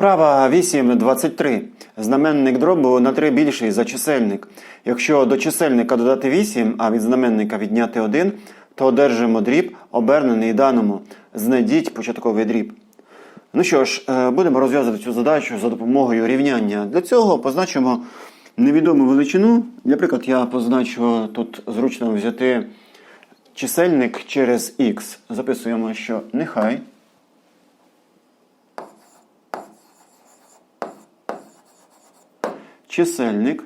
Вправа 8.23. Знаменник дробу на 3 більший за чисельник. Якщо до чисельника додати 8, а від знаменника відняти 1, то одержимо дріб, обернений даному. Знайдіть початковий дріб. Ну що ж, е, будемо розв'язувати цю задачу за допомогою рівняння. Для цього позначимо невідому величину. Наприклад, я позначу тут зручно взяти чисельник через х. Записуємо, що нехай. Чисельник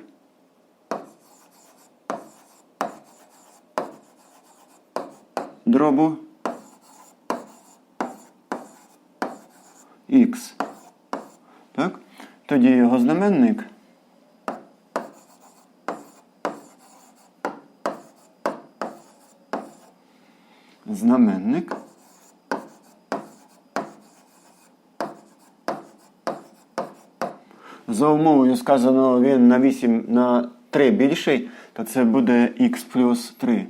дробу х. Так? Тоді його знаменник знаменник За умовою сказано він на 8 на 3 більший, то це буде х плюс 3.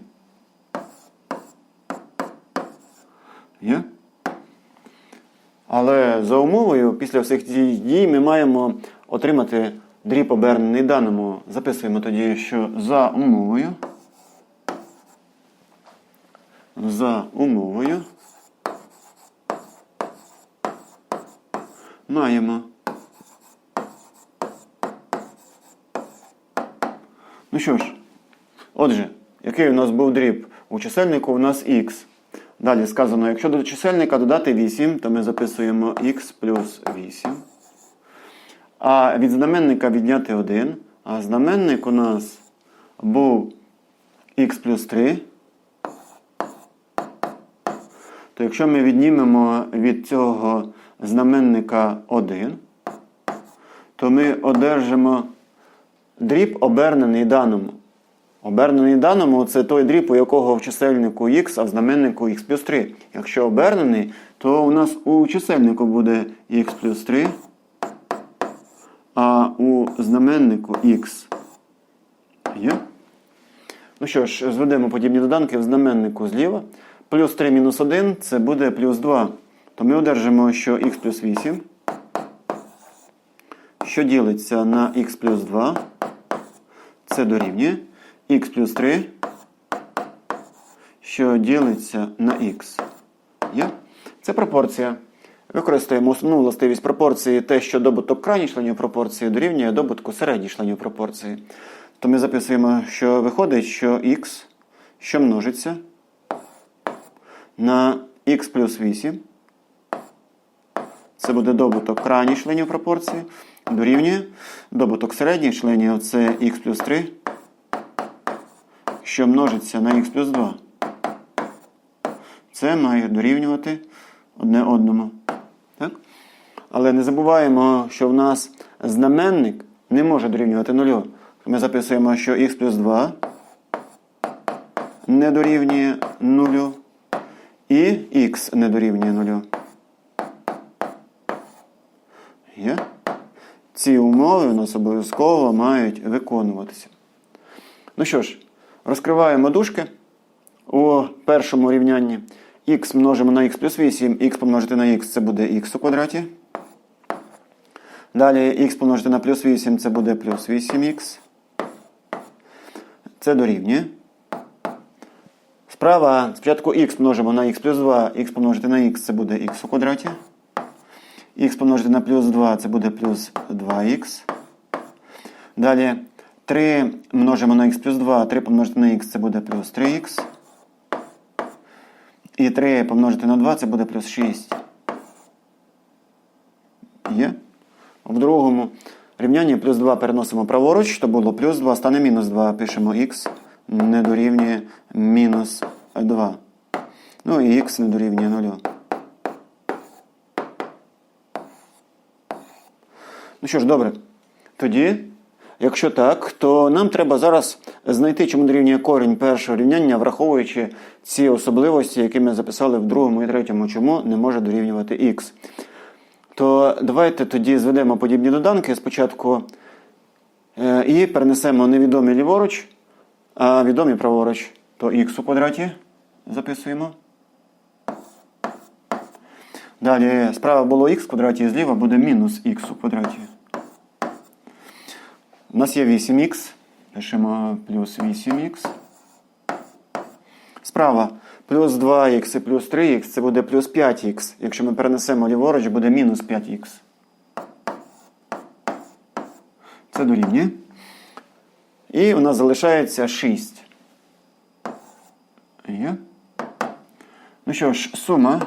Є? Але за умовою, після всіх дій ми маємо отримати дріб обернений даному. Записуємо тоді, що за умовою. За умовою маємо. Ну що ж, отже, який у нас був дріб? У чисельнику у нас х. Далі сказано, якщо до чисельника додати 8, то ми записуємо х плюс 8. А від знаменника відняти 1. А знаменник у нас був х плюс 3. То якщо ми віднімемо від цього знаменника 1, то ми одержимо дріб обернений даному. Обернений даному це той дріб, у якого в чисельнику х, а в знаменнику х плюс 3. Якщо обернений, то у нас у чисельнику буде х плюс 3, а у знаменнику х є. Ну що ж, зведемо подібні доданки в знаменнику зліва. Плюс 3 мінус 1 це буде плюс 2. То ми одержимо, що х плюс 8, що ділиться на х плюс 2, це дорівнює х плюс 3, що ділиться на х. Це пропорція. Використаємо основну властивість пропорції те, що добуток крайніх членів пропорції дорівнює добутку середніх членів пропорції. То ми записуємо, що виходить, що х, що множиться на х плюс 8. Це буде добуток крайніх членів пропорції. Дорівнює добуток середніх членів це х плюс 3, що множиться на х плюс 2. Це має дорівнювати одне одному. Так? Але не забуваємо, що в нас знаменник не може дорівнювати нулю. Ми записуємо, що х плюс 2 не дорівнює нулю. І х не дорівнює нулю. Є? Ці умови у нас обов'язково мають виконуватися. Ну що ж, розкриваємо дужки у першому рівнянні. х множимо на х плюс 8, х помножити на х це буде х у квадраті. Далі х помножити на плюс 8 це буде плюс 8х. Це дорівнює. Справа спочатку х множимо на х плюс 2, х помножити на х це буде х у квадраті. Х помножити на плюс 2 це буде плюс 2х. Далі 3 множимо на х плюс 2, 3 помножити на х це буде плюс 3х. І 3 помножити на 2 це буде плюс 6. Є? В другому рівнянні плюс 2 переносимо праворуч, то було плюс 2, стане мінус 2, пишемо х не дорівнює мінус 2. Ну і х не дорівнює 0. Ну що ж, добре. Тоді, якщо так, то нам треба зараз знайти, чому дорівнює корінь першого рівняння, враховуючи ці особливості, які ми записали в другому і третьому, чому не може дорівнювати х. То давайте тоді зведемо подібні доданки спочатку е, і перенесемо невідомі ліворуч, а відомі праворуч. То х у квадраті записуємо. Далі справа було х в квадраті, зліва буде мінус х у квадраті. У нас є 8х. Пишемо плюс 8х. Справа плюс 2х і плюс 3х це буде плюс 5х. Якщо ми перенесемо ліворуч, буде мінус 5х. Це дорівнює. І у нас залишається 6. Є. Ну що ж, сума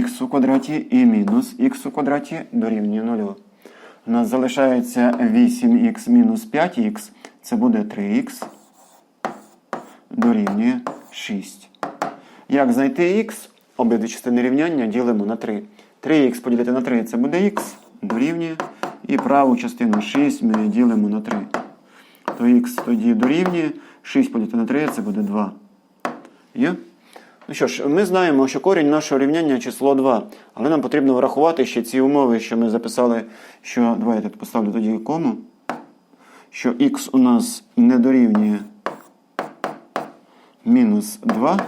х у квадраті і мінус х у квадраті дорівнює 0. У нас залишається 8х мінус 5х. Це буде 3х дорівнює 6. Як знайти х? Обидві частини рівняння ділимо на 3. 3х поділити на 3 це буде х дорівнює. І праву частину 6 ми ділимо на 3. То х тоді дорівнює. 6 поділити на 3 це буде 2. Є? Ну що ж, ми знаємо, що корінь нашого рівняння число 2. Але нам потрібно врахувати ще ці умови, що ми записали, що. Давай я поставлю тоді кому. Що х у нас не дорівнює мінус 2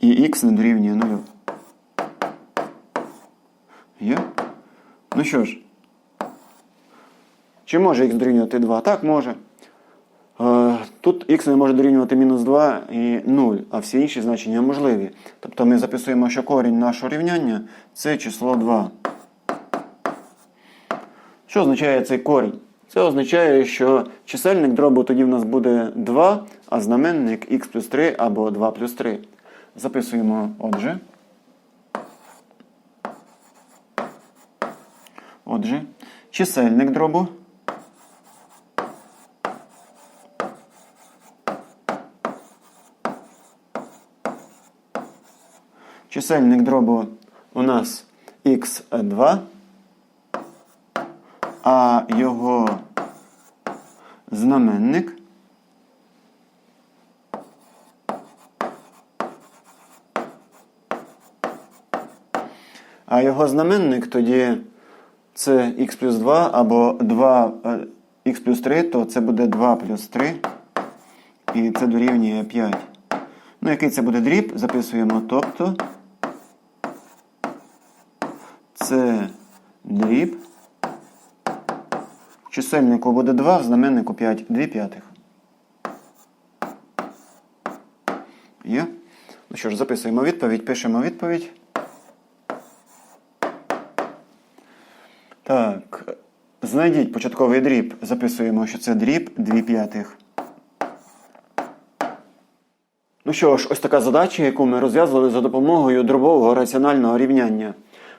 і х не дорівнює 0. Є? Ну що ж, чи може х дорівнювати 2? Так, може. Тут х не може дорівнювати мінус 2 і 0, а всі інші значення можливі. Тобто ми записуємо, що корінь нашого рівняння це число 2. Що означає цей корінь? Це означає, що чисельник дробу тоді в нас буде 2, а знаменник х плюс 3 або 2 плюс 3. Записуємо отже. Отже, чисельник дробу. Чисельник дробу у нас х2, а його знаменник А його знаменник тоді це х плюс 2 або 2 х плюс 3, то це буде 2 плюс 3. І це дорівнює 5. Ну, який це буде дріб? Записуємо. Тобто це дріб. Чисельнику буде 2, в знаменнику 5, 2 п'ятих. Є? Ну що ж, записуємо відповідь, пишемо відповідь. Так, знайдіть початковий дріб. Записуємо, що це дріб 2 п'ятих. Ну що ж, ось така задача, яку ми розв'язували за допомогою дробового раціонального рівняння.